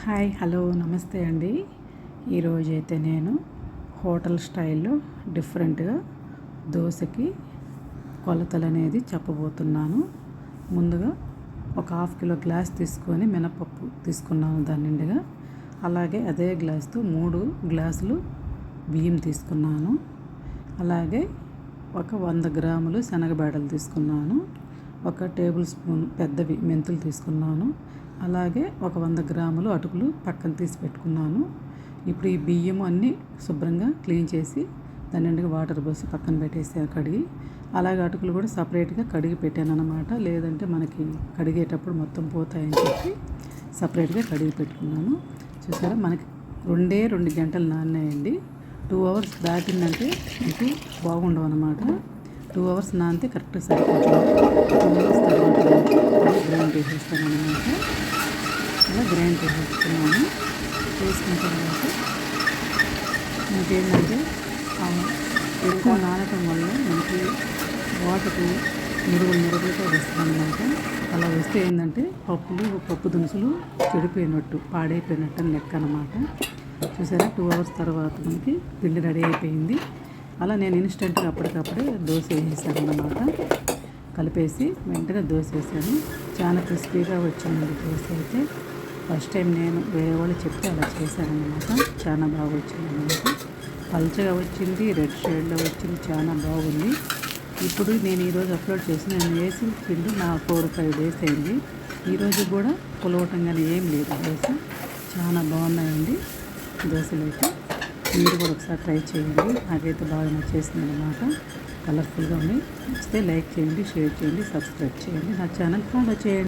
Hi hello నమస్తే అండి. ఈరోజు అయితే నేను హోటల్ స్టైల్లో డిఫరెంట్గా దోశకి కొలతలు అనేది చెప్పబోతున్నాను. ముందుగా ఒక హాఫ్ కిలో గ్లాస్ తీసుకొని మినపప్పు తీసుకున్నాను దాని నిండుగా. అలాగే అదే గ్లాస్తో మూడు గ్లాసులు బియ్యం తీసుకున్నాను. అలాగే ఒక వంద గ్రాములు శనగబేడలు తీసుకున్నాను. ఒక టేబుల్ స్పూన్ పెద్దవి మెంతులు తీసుకున్నాను. అలాగే ఒక వంద గ్రాములు అటుకులు పక్కన తీసి పెట్టుకున్నాను. ఇప్పుడు ఈ బియ్యం అన్నీ శుభ్రంగా క్లీన్ చేసి దాని నిండుగా వాటర్ పోసి పక్కన పెట్టేసాను కడిగి అలాగే అటుకులు కూడా సపరేట్గా కడిగి పెట్టాను అనమాట లేదంటే మనకి కడిగేటప్పుడు మొత్తం పోతాయని చెప్పి సపరేట్గా కడిగి పెట్టుకున్నాను. చూసారా మనకి రెండే రెండు గంటలు నానాయండి టూ అవర్స్ దాటిందంటే మీకు బాగుండవు అనమాట టూ అవర్స్ నానితే కరెక్ట్గా సరిపోతుంది. టూ అవర్స్ తర్వాత గ్రైండ్ చేసేస్తాను అనమాట అలా గ్రైండ్ చేసేస్తున్నాను. చేసుకున్న తర్వాత ఇంకేంటంటే ఎక్కువ నానటం వల్ల మనకి వాటర్కి మురుగు మురుగులతో వస్తుందన్నమాట. అలా వస్తే ఏంటంటే పప్పులు పప్పు దినుసులు చెడిపోయినట్టు పాడైపోయినట్టు అని లెక్క అనమాట చూసారా? టూ అవర్స్ తర్వాత మనకి పిండి రెడీ అయిపోయింది. అలా నేను ఇన్స్టెంట్గా అప్పటికప్పుడే దోశ వేసేసాను అన్నమాట కలిపేసి వెంటనే దోశ వేసాను. చాలా క్రిస్పీగా వచ్చింది దోశ అయితే. ఫస్ట్ టైం నేను వేరే వాళ్ళు చెప్తే అలా చేశాను చాలా బాగా వచ్చింది అనమాట పల్చగా వచ్చింది రెడ్ షేడ్లో వచ్చింది చాలా బాగుంది. ఇప్పుడు నేను ఈరోజు అప్లోడ్ చేసి నేను వేసి పిండి నా ఫోర్ ఫైవ్ డేస్ అయింది. ఈరోజు కూడా పులవటం కానీ ఏం లేదు. దోశ చాలా బాగున్నాయండి. దోశలు అయితే. మీరు కూడా ఒకసారి ట్రై చేయండి. నాకైతే బాగా నచ్చేసింది అనమాట కలర్ఫుల్గా ఉంది. నచ్చితే లైక్ చేయండి షేర్ చేయండి సబ్స్క్రైబ్ చేయండి. నా ఛానల్ ఫాలో చేయండి.